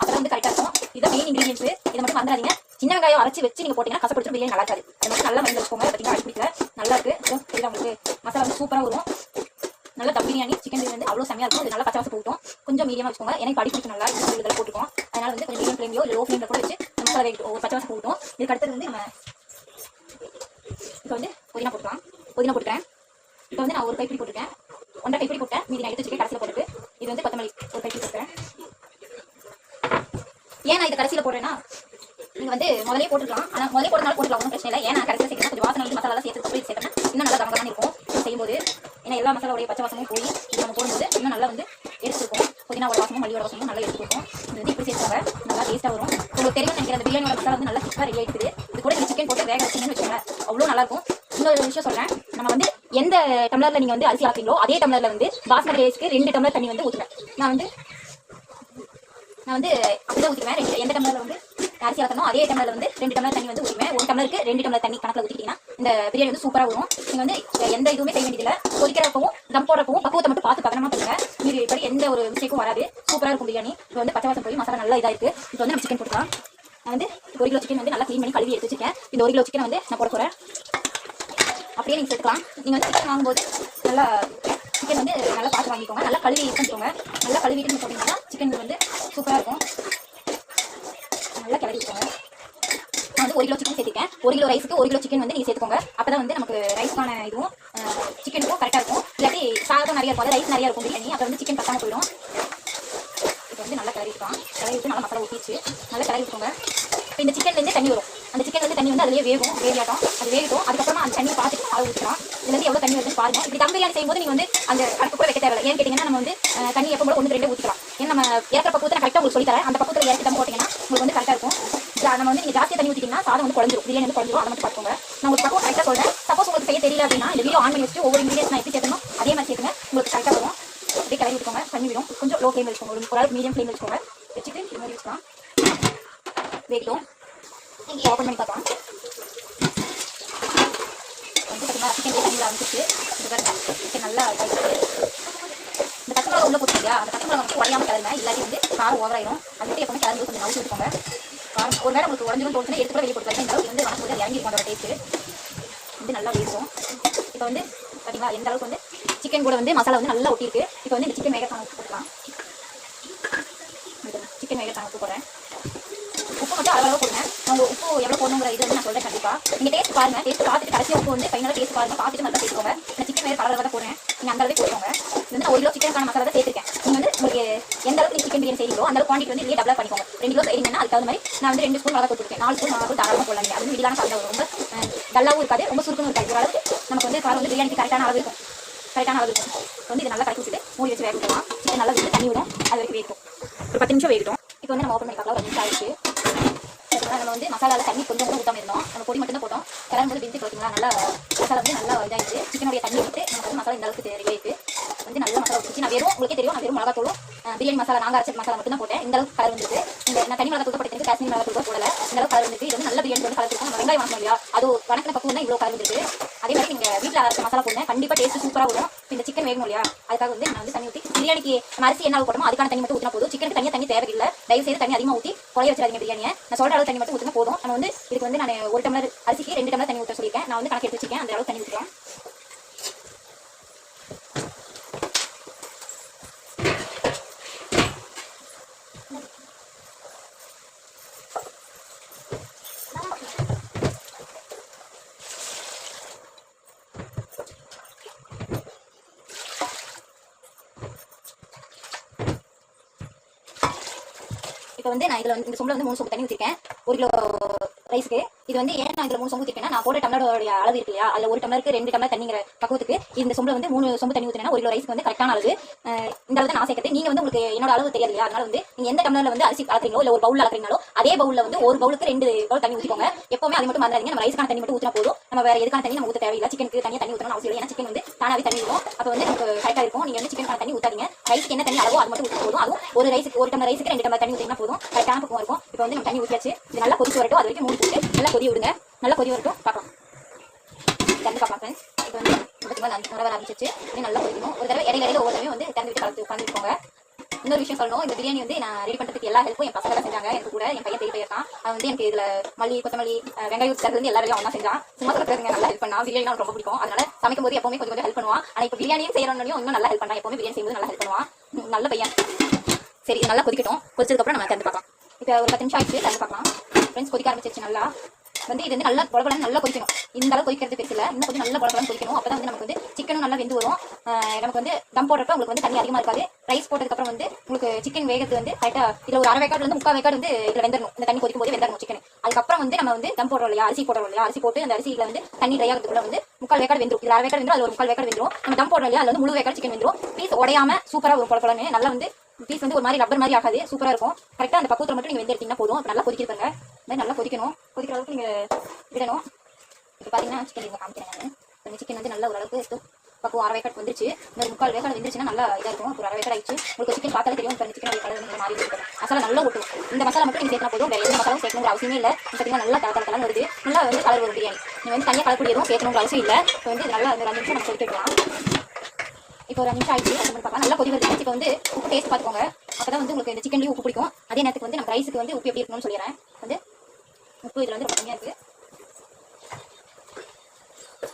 அப்போ வந்து கரெக்டாக இருக்கும். இதான் மெயின் இன்கிரீடியன்ஸ் இதை மட்டும் வந்துடாதீங்க சின்ன வெங்காயம் அரைச்சி வச்சு நீங்கள் போட்டிங்கன்னா கசப்படிச்சிரும் பிரியாணி நல்லா இருக்காது அது மட்டும் நல்லா மைண்ட் வச்சுக்கோங்க பார்த்தீங்கன்னா பிடிக்கல நல்லா இருக்கு இதோ உங்களுக்கு? மசாலா வந்து சூப்பராக வரும். நல்ல தம் பிரியாணி சிக்கன் பிரியாணி வந்து அவ்வளோ செம்மையாக இருக்கும். இது நல்லா பச்சை வாசம் போட்டோம் கொஞ்சம் மீடியமாக வச்சுக்கோங்க. எனக்கு அடி பிடிக்கும் நல்லா இது இதெல்லாம் போட்டுக்கோம் அதனால வந்து கொஞ்சம் மீடியம் ஃப்ளேம்லையோ இல்லை லோ ஃப்ளேமில் கூட வச்சு மசாலா வேகிட்டு ஒரு பச்சை வாசம் போட்டோம் இதுக்கு அடுத்தது வந்து நம்ம இப்போ வந்து புதினா போட்டுக்கலாம். புதினா போட்டுக்கிறேன். இப்போ வந்து நான் ஒரு கைப்பிடி போட்டுருக்கேன். ஒன்றரை கைப்பிடி போட்டேன். மீதி நான் எடுத்து வச்சுக்கேன் கடைசியில் போட்டுட்டு. இது வந்து கொத்தமல்லி ஒரு கைப்பிடி போட்டுக்கிறேன். ஏன் நான் இது கடைசியில் போடுறேன்னா நீங்கள் வந்து முதலே போட்டுக்கலாம். ஆனால் முதலே போடுறதுனால போட்டுக்கலாம் ஒன்றும் பிரச்சனை இல்லை. ஏன்னா கடைசியில் சேர்க்கணும் கொஞ்சம் வாசனை வந்து மசாலா சேர்த்து போய் சேர்க்கணும் இன்னும் நல்லா கமகமான இருக்கும். செய்யும்போது ஏன்னா எல்லா மசாலாவுடைய பச்சை வாசமும் போய் நம்ம போடும்போது இன்னும் நல்லா வந்து எடுத்துருக்கும். புதினாவோட வாசமும் மல்லியோட வாசமும் நல்லா எடுத்துருக்கும். இது வந்து இப்படி சேர்த்தாங்க நல்லா டேஸ்ட்டாக வரும். உங்களுக்கு தெரியும் நினைக்கிற அந்த பிரியாணியோட மசாலா வந்து நல்லா திக்காக ரெடி ஆகிடுது இது கூட நீங்கள் சிக்கன் போட்டு வேக வச்சிங்கன்னு வச்சுக்கோங்க அவ்வளோ நல்லா இருக்கும். இன்னொரு விஷயம் சொல்கிறேன் நம்ம வந்து எந்த டம்ளரில் நீங்கள் வந்து அரிசி ஆக்குறீங்களோ அதே டம்ளரில் வந்து பாஸ்மதி ரைஸ்க்கு ரெண்டு டம்ளர் தண்ணி வந்து ஊற்றுவேன் நான் வந்து நான் வந்து அப்படிதான் ஊற்றிக்குவேன் ரெண்டு எந்த டம்ளரில் வந்து அரிசி ஆக்கணும் அதே டம்ளரில் வந்து ரெண்டு டம்ளர் தண்ணி வந்து ஊற்றுவேன் ஒரு டம்ளருக்கு ரெண்டு டம்ளர் தண்ணி கணக்கில் ஊற்றிக்கிட்டீங்கன்னா இந்த பிரியாணி வந்து சூப்பராக வரும். நீங்கள் வந்து எந்த இதுவுமே செய்ய வேண்டியதில்லை. கொதிக்கிறப்பவும் தம் போடுறப்பவும் பக்குவத்தை மட்டும் பார்த்து பதனமா பண்ணுங்க. மீறி இப்படி எந்த ஒரு மிஸ்டேக்கும் வராது. சூப்பராக இருக்கும் பிரியாணி. இப்போ வந்து பச்சை வாசம் போய் மசாலா நல்லா இதாக இருக்குது இப்போ வந்து நம்ம சிக்கன் போட்டுக்கலாம். நான் வந்து ஒரு கிலோ சிக்கன் வந்து நல்லா க்ளீன் பண்ணி கழுவி எடுத்து வச்சிருக்கேன். இந்த ஒரு கிலோ சிக்கன் வந்து நான் போட போகிறேன் அப்படியே நீங்கள் சேர்த்துக்கலாம். நீங்கள் வந்து சிக்கன் வாங்கும்போது நல்லா சிக்கன் வந்து நல்லா பார்த்து வாங்கிக்கோங்க. நல்லா கழுவி பண்ணிக்கோங்க. நல்லா கழுவிட்டு நீங்கள் போட்டிங்கன்னா சிக்கன் வந்து சூப்பராக இருக்கும். நல்லா கிளறிக்கோங்க நான் வந்து ஒரு கிலோ சிக்கன் சேர்த்துக்கேன் ஒரு கிலோ ரைஸுக்கு ஒரு கிலோ சிக்கன் வந்து நீங்கள் சேர்த்துக்கோங்க. அப்போ தான் வந்து நமக்கு ரைஸ்க்கான இதுவும் சிக்கனுக்கும் கரெக்டாக இருக்கும். இல்லாட்டி சாதம் நிறையா இருக்கும். ரைஸ் நிறையா இருக்கும் பிரியாணி. அப்புறம் வந்து சிக்கன் பத்தாமல் போயிடும். இப்போ வந்து நல்லா கிளறிக்கலாம் கிளறி விட்டு நல்லா மசாலா ஊற்றிச்சு நல்லா கிளறி விட்டுக்கோங்க இப்போ இந்த சிக்கன்லேருந்து தண்ணி வரும். தண்ணி வந்து அதுலேயே வேகும் வேவியாட்டம் அது வேகட்டும். அதுக்கப்புறமா அந்த தண்ணியை பார்த்துட்டு அளவு ஊற்றலாம் இதுல இருந்து எவ்வளோ தண்ணி வருதுன்னு பாருங்க. இப்படி தம் பிரியாணி செய்யும்போது நீங்கள் வந்து அந்த அடுப்பு கூட வைக்க தேவையில்லை. ஏன்னு கேட்டிங்கன்னா நம்ம வந்து தண்ணி எப்போ கூட ஒன்று ரெண்டு ஊற்றிக்கலாம் ஏன்னா நம்ம இறக்குற பக்கத்தை கரெக்டாக உங்களுக்கு சொல்லித்தரேன். அந்த பக்கத்தில் இறக்கி தம் போட்டிங்கன்னா உங்களுக்கு வந்து கரெக்டாக இருக்கும். நம்ம வந்து நீங்கள் ஜாஸ்தியாக தண்ணி ஊற்றிட்டீங்கன்னா சாதம் வந்து குழஞ்சிரும். பிரியாணி வந்து குழஞ்சிரும். அதை மட்டும் பார்த்துக்கோங்க. நான் உங்களுக்கு பக்கம் கரெக்டாக சொல்கிறேன் சப்போஸ் உங்களுக்கு செய்ய தெரியல அப்படின்னா இந்த வீடியோ ஆன் பண்ணி வச்சுட்டு ஒவ்வொரு இன்கிரியன்ஸ் நான் எப்படி சேர்த்தணும் அதே மாதிரி சேர்த்துங்க. உங்களுக்கு கரெக்டாக வரும். அப்படியே கிளறி விட்டுக்கோங்க. தண்ணி விடும். கொஞ்சம் லோ ஃப்ளேம் வச்சுக்கோங்க. ஒரு அளவுக்கு மீடியம் ஃப்ளேம் வச்சுக்கோங்க. வச்சுட்டு இது மாதிரி வச்சுக்கலாம். இங்கே ஓப்பன் பண்ணி பார்க்கலாம் வந்து பார்த்தீங்கன்னா சிக்கன் தண்ணி ஆரம்பிச்சிச்சு இது பாருங்க சிக்கன் நல்லா இந்த பச்சை மிளகா உள்ள போட்டு இல்லையா அந்த பச்சை மிளகா வந்து உடையாம கிளறுங்க இல்லாட்டி வந்து காரம் ஓவராயிரும் அது மட்டும் எப்பவுமே கிளறு கொஞ்சம் நவுச்சு வச்சுக்கோங்க காரம் ஒரு நேரம் உங்களுக்கு உடஞ்சிரும் தோணுச்சுன்னா எடுத்து கூட வெளியே போட்டு இந்த அளவுக்கு வந்து வணக்கம் இறங்கி இருக்கும் அதோட டேஸ்ட்டு வந்து நல்லா வேசும் இப்போ வந்து பார்த்தீங்களா எந்த அளவுக்கு வந்து சிக்கன் கூட வந்து மசாலா வந்து நல்லா ஒட்டியிருக்கு. இப்போ வந்து இந்த சிக்கன் வேகத்தான போட்டுக்கலாம் சிக்கன் வேகத்தான உப்பு போடுறேன் உப்பு மட்டும் அளவு போடுங்க உங்க உப்பு எவ்வளோ போடணுங்கிற இது வந்து நான் சொல்றேன் கண்டிப்பா. நீங்க டேஸ்ட் பாருங்க. டேஸ்ட் பார்த்துட்டு கடைசியா உப்பு வந்து ஃபைனலாக டேஸ்ட் பாருங்க. பார்த்துட்டு நல்லா சேர்த்துக்கோங்க. நான் சிக்கன் வேறு கலர் தான் போடுறேன். நீங்க அந்த அளவுக்கு போட்டுக்கோங்க. இது வந்து ஒரு கிலோ சிக்கனுக்கான மசாலா தான் சேர்த்திருக்கேன். நீங்க வந்து உங்களுக்கு எந்த அளவுக்கு சிக்கன் பிரியாணி செய்றீங்களோ அந்த அளவுக்கு குவான்டிட்டி வந்து நீங்கள் டபுளா பண்ணிக்கோங்க. ரெண்டு கிலோ செய்றீங்கன்னா அதுக்கு தகுந்த மாதிரி நான் வந்து ரெண்டு ஸ்பூன் வளர்க்க கொடுத்துருக்கேன் நாலு ஸ்பூன் மிளகா தாராளமாக போடலாம் அது வந்து சாப்பிட ரொம்ப நல்லாவும் இருக்காது. ரொம்ப சுருக்கணும் இருக்காது. ஓரளவுக்கு அளவுக்கு நமக்கு வந்து காரம் வந்து பிரியாணிக்கு கரெக்டான அளவு இருக்கும். கரெக்டான அளவு இருக்கும். வந்து இது நல்லா கலக்கி விட்டுட்டு மூடி வச்சு வேக விட்டுலாம் சிக்கன் நல்லா விட்டு தண்ணி விடும். அது வரைக்கும் வேகும் ஒரு பத்து நிமிஷம் வேகட்டும் இப்போ வந்து நம்ம ஓப்பன் பண்ணி பார்க்கலாம் ஒரு நிமிஷம் ஆயிடுச்சு மசாலாவில் தண்ணி கொஞ்சம் கூட ஊற்றாம இருந்தோம். நம்ம பொடி மட்டும் தான் போட்டோம். கிளம்பும் போது பிரிஞ்சு பார்த்தீங்களா நல்லா மசாலா வந்து நல்லா இதாகிடுச்சு சிக்கனுடைய தண்ணி விட்டு நமக்கு வந்து மசாலா இந்த அளவுக்கு ரெடி வந்து நல்லா மசாலா வச்சு நான் வெறும் உங்களுக்கே தெரியும் நான் வெறும் மிளகாத்தூளும் பிரியாணி மசாலா நாங்கள் அரைச்ச மசாலா மட்டும் தான் போட்டேன். இந்த அளவுக்கு கலர் வந்துருக்கு. இந்த நான் தனி மிளகாத்தூள் போட்டு காஷ்மீர் மிளகாத்தூள் போடலை. இந்த அளவுக்கு கலர் இது வந்து நல்ல பிரியாணி வந்து கலந்துருக்கும். நம்ம வெங்காயம் வாங்கணும் இல்லையா? அது வணக்கின பக்கம் தான் இவ்வளோ கலர் அதே மாதிரி நீங்கள் வீட்டில் அரைச்ச மசாலா போடுங்க. கண்டிப்பாக டேஸ்ட் சூப்பராக வரும். இந்த சிக்கன் வேகணும் இல்லையா? அதுக்காக வந்து நான் வந்து தண்ணி ஊற்றி பிரியாணிக்கு நம்ம அரிசி என்ன போட்டோமோ அதுக்கான தண்ணி மட்டும் ஊற்றினா போதும். சிக்கனுக்கு தனியாக தண்ணி தேவையில்லை. தயவு செய்து தண்ணி அதிகமாக ஊற்றி குறைய வச்சிடாதீங்க பிரியாணியை. நான் சொல்கிற அளவு தண்ணி மட்டும் ஊற்றினா போதும். நம்ம வந்து இதுக்கு வந்து நான் ஒரு டம்ளர் அரிசிக்கு ரெண்டு டம்ளர் தண்ணி ஊற்ற சொல்லியிருக்கேன். நான் வந்து கணக்கு எடுத்து வச்சிருக்கேன். அந்த அளவு தண்ணி ஊற்றுறேன் இப்போ வந்து நான் இதில் வந்து இந்த சொம்பில் வந்து மூணு சொம்பு தண்ணி ஊற்றிருக்கேன் ஒரு கிலோ ரைஸ்க்கு. இது வந்து ஏன் நான் இதில் மூணு சொம்பு ஊற்றிருக்கேன்னா நான் போட்ட டம்ளரோட அளவு இருக்கு இல்லையா? அதில் ஒரு டம்ளருக்கு ரெண்டு டம்ளர் தண்ணிங்கிற பக்குவத்துக்கு இந்த சொம்பில் வந்து மூணு சொம்பு தண்ணி ஊற்றினா ஒரு கிலோ ரைஸ்க்கு வந்து கரெக்டான அளவு. இந்த அளவு தான் நான் சேர்க்கறது. நீங்கள் வந்து உங்களுக்கு என்னோட அளவு தெரியாது இல்லையா? அதனால வந்து நீங்கள் எந்த டம்ளரில் வந்து அரிசி கலக்குறீங்களோ இல்லை ஒரு பவுல் அளக்குறீங்களோ அதே பவுலில் வந்து ஒரு பவுலுக்கு ரெண்டு பவுல் தண்ணி ஊற்றிக்கோங்க எப்பவுமே அது மட்டும் மறந்துடாதீங்க. நம்ம ரைஸ்க்கான தண்ணி மட்டும் ஊற்றினா போதும். நம்ம வேற எதுக்கான தண்ணி நம்ம ஊற்ற தேவையில்லை. சிக்கனுக்கு தனியாக தண்ணி ஊற்றணும் அவசியம் இல்லை. ஏன்னா சிக்கன் வந்து தானாவே தண்ணி இருக்கும் அப்போ வந்து நமக்கு கரெக்டாக இருக்கும். நீங்கள் வந்து சிக்கனுக்கான தண்ணி ஊற்றாதீங்க ரைஸ்க்கு என்ன தண்ணி அளவோ அது மட்டும் ஊற்ற போதும். அதுவும் ஒரு ரைஸ்க்கு ஒரு டம்ளர் ரைஸ்க்கு ரெண்டு டம்ளர் தண்ணி ஊற்றினா போதும். கரெக்டான பக்கம் இருக்கும். இப்போ வந்து நம்ம தண்ணி ஊற்றியாச்சு இது நல்லா கொதிச்சு வரட்டும். அது வரைக்கும் மூணு போட்டு நல்லா கொதி விடுங்க. நல்லா கொதி வரட்டும். பார்க்கலாம். தண்ணி பார்க்கலாம் ஃப்ரெண்ட்ஸ் இப்போ வந்து ஆரம்பிச்சிச்சு. நல்லா கொதிக்கணும். ஒரு தடவை இடையில இடையில ஒவ்வொரு தடவையும் வந்து திறந்து விட்டு கலந்து உட்காந்துருக்கோங்க இன்னொரு விஷயம் சொல்லணும். இந்த பிரியாணி வந்து நான் ரெடி பண்ணுறதுக்கு எல்லா ஹெல்ப்பும் என் பசங்க தான் செஞ்சாங்க. எனக்கு கூட என் பையன் பெரிய பையன் தான் அவன் வந்து எனக்கு இதுல மல்லி கொத்தமல்லி அஹ் வெங்காயம் ஊற்றுறது வந்து எல்லா வேலையும் ஒன்றா செஞ்சான். சும்மா சொல்லுறதுங்க நல்லா ஹெல்ப் பண்ணா. பிரியாணி எனக்கு ரொம்ப பிடிக்கும். அதனால சமைக்கும் போது எப்பவுமே கொஞ்சம் கொஞ்சம் ஹெல்ப் பண்ணுவான். ஆனால் இப்போ பிரியாணியும் செய்யறோம்னு இன்னும் நல்லா ஹெல்ப் பண்ணா. எப்பவுமே பிரியாணி செய்யும்போது நல்லா ஹெல்ப் பண்ணுவான். நல்ல பையன். சரி நல்லா கொதிக்கட்டும். கொதிச்சதுக்கப்புறம் நம்ம திறந்து பார்க்கலாம். இப்போ ஒரு பத்து நிமிஷம் ஆயிடுச்சு. திறந்து பார்க்கலாம். ஃப்ரெண்ட்ஸ் கொதிக்க ஆரம்பிச்சிருச்சு நல்லா. வந்து இது வந்து நல்லா குழப்பலாம் நல்லா கொதிக்கணும். இந்த அளவு கொதிக்கிறது பெருசு இல்லை. இன்னும் கொஞ்சம் நல்லா குழப்பலாம் கொதிக்கணும். அப்போ தான் வந்து நமக்கு வந்து சிக்கனும் நல்லா வெந்து வரும். நமக்கு வந்து தம் போடுறப்ப உங்களுக்கு வந்து தண்ணி அதிகமாக இருக்காது. ரைஸ் போட்டதுக்கப்புறம் வந்து உங்களுக்கு சிக்கன் வேகத்து வந்து கரெக்டாக இதில் ஒரு அரை வேக்காடு வந்து முக்கால் வேக்காடு வந்து இதில் வெந்துடணும் இந்த தண்ணி கொதிக்கும் போது வெந்துடணும் சிக்கன் அதுக்கப்புறம் வந்து நம்ம வந்து தம் போடுறோம் இல்லையா? அரிசி போடுறோம் இல்லையா? அரிசி போட்டு அந்த அரிசியில் வந்து தண்ணி ட்ரை ஆகிறதுக்குள்ள வந்து முக்கால் வேக்காடு வெந்துடும் இதில் அரை வேக்காடு வெந்துடும் அது ஒரு முக்கால் வேக்காடு வெந்துடும் நம்ம தம் போடுறோம் இல்லையா? அதில் வந்து முழு வேக்காடு சிக்கன் வெந்துடும் பீஸ் உடையாம சூப்பராக ஒரு குழப்பலன்னு நல்லா வந்து பீஸ் வந்து ஒரு மாதிரி ரப்பர் மாதிரி ஆகாது. சூப்பராக இருக்கும். கரெக்டாக அந்த பக்குவத்தில் மட்டும் நீங்கள் வெந்து எடுத்தீங்கன்னா போதும் நல்லா கொதிக்கிறதுங்க இந்த நல்லா கொதிக்கணும். கொதிக்கிற அளவுக்கு நீங்கள் விடணும். இப்போ பார்த்தீங்கன்னா சிக்கன் இங்கே காமிக்கிறேன் நான். சிக்கன் வந்து நல்லா ஓரளவுக்கு எடுத்து பக்கம் அரை வேக்காடு வந்துருச்சு. இந்த முக்கால் வேக்காடு வந்துருச்சுன்னா நல்லா இதாக இருக்கும். ஒரு அரை வேக்காடு ஆயிடுச்சு. உங்களுக்கு சிக்கன் பார்த்தாலே தெரியும். இப்போ சிக்கன் கலர் வந்து மாறி இருக்கும் மசாலா நல்லா ஒட்டும் இந்த மசாலா மட்டும் நீங்கள் சேர்த்தா போதும். வேறு எந்த மசாலாவும் சேர்க்கணுங்கிற அவசியமே இல்லை. பார்த்தீங்கன்னா நல்லா கலர் கலர் கலர் வருது. நல்லா வந்து கலர் வரும் பிரியாணி. நீங்கள் வந்து தனியாக கலக்கூடியதும் எதுவும் சேர்க்கணுங்கிற அவசியம் இல்லை. இப்போ வந்து நல்லா அந்த ரெண்டு நிமிஷம் நம்ம கொதிக்கலாம் இப்போ ஒரு நிமிஷம் ஆயிடுச்சு. அது பார்க்கலாம் நல்லா கொதி வருது இப்போ வந்து உப்பு டேஸ்ட் பார்த்துக்கோங்க. அப்போ தான் வந்து உங்களுக்கு இந்த சிக்கன்லேயும் உப்பு பிடிக்கும். அதே நேரத்துக்கு வந்து நம்ம ரைஸுக்கு வந்து உப்பு எப்படி இருக்கணும்னு சொல்லிடுறேன். வந்து உப்பு இதில் வந்து ரொம்ப கம்மியாக இருக்குது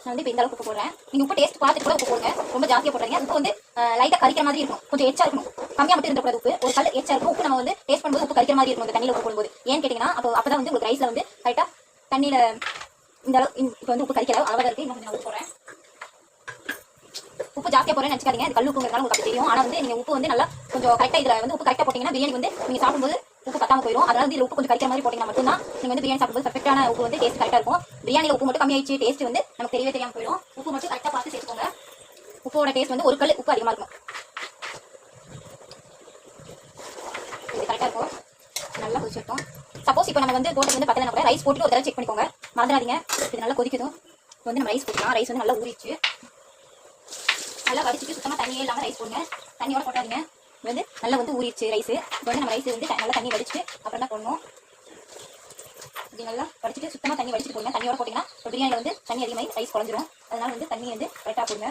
நான் வந்து இப்போ இந்த அளவுக்கு உப்பு போடுறேன். நீங்கள் உப்பு டேஸ்ட் பார்த்துட்டு கூட உப்பு போடுங்க. ரொம்ப ஜாஸ்தியாக போடுறீங்க உப்பு வந்து லைட்டாக கறிக்கிற மாதிரி இருக்கும். கொஞ்சம் எச்சா இருக்கும் கம்மியாக மட்டும் இருந்தக்கூடாது உப்பு. ஒரு கல் எச்சா இருக்கும். உப்பு நம்ம வந்து டேஸ்ட் பண்ணும்போது உப்பு கறிக்கிற மாதிரி இருக்கும். இந்த தண்ணியில் உப்பு போடும்போது. ஏன்னு கேட்டிங்கன்னா அப்போ அப்போ தான் வந்து உங்களுக்கு ரைஸில் வந்து கரெக்டாக தண்ணியில் இந்த அளவு இப்போ வந்து உப்பு கரிக்கிற அளவாக இருக்குது இன்னும் கொஞ்சம் நான் உப்பு போடுறேன். உப்பு ஜாஸ்தியாக போறேன்னு நினச்சிக்காதீங்க. அது கல் உங்களுக்கு அப்படி தெரியும். ஆனால் வந்து நீங்கள் உப்பு வந்து நல்லா கொஞ்சம் கரெக்டாக இதில் வந்து உப்பு கரெக்டாக போட்டிங்கன்னா பிரியாணி வந்து நீங்கள் சாப்பிடும்போது உப்பு பத்தாம போயிடும் அதனால இதில் உப்பு கொஞ்சம் கரைக்கிற மாதிரி போட்டிங்கன்னா மட்டும்தான் நீங்கள் வந்து பிரியாணி சாப்பிடும்போது பர்ஃபெக்டான உப்பு வந்து டேஸ்ட் கரெக்டாக இருக்கும். பிரியாணியில் உப்பு மட்டும் கம்மியாயிடுச்சு டேஸ்ட் வந்து நமக்கு தெரியவே தெரியாமல் போயிடும் உப்பு மட்டும் கரெக்டாக பார்த்து சேர்த்துக்கோங்க. உப்போட டேஸ்ட் வந்து ஒரு கல் உப்பு அதிகமாக இருக்கும். இது கரெக்டாக இருக்கும். நல்லா கொதிச்சிருக்கும் சப்போஸ் இப்போ நம்ம வந்து போட்டு வந்து பார்த்தா கூட ரைஸ் போட்டு ஒரு தடவை செக் பண்ணிக்கோங்க. மறந்துடாதீங்க. இது நல்லா கொதிக்கணும் இப்போ வந்து நம்ம ரைஸ் போட்டுக்கலாம். ரைஸ் வந்து நல்லா ஊறிச்சு நல்லா வடிச்சிட்டு சுத்தமாக தண்ணியே இல்லாமல் ரைஸ் போடுங்க. தண்ணியோட போட்டாதீங்க. வந்து நல்லா வந்து ஊறிடுச்சு ரைஸ் இப்போ வந்து நம்ம ரைஸ் வந்து நல்லா தண்ணி வடிச்சிட்டு அப்புறம் தான் போடணும். இப்படி நல்லா வடிச்சிட்டு சுத்தமாக தண்ணி வடிச்சிட்டு போடுங்க. தண்ணியோட போட்டிங்கன்னா இப்போ பிரியாணியில் வந்து தண்ணி அதிகமாக ரைஸ் குழஞ்சிரும். அதனால வந்து தண்ணி வந்து கரெக்டாக போடுங்க.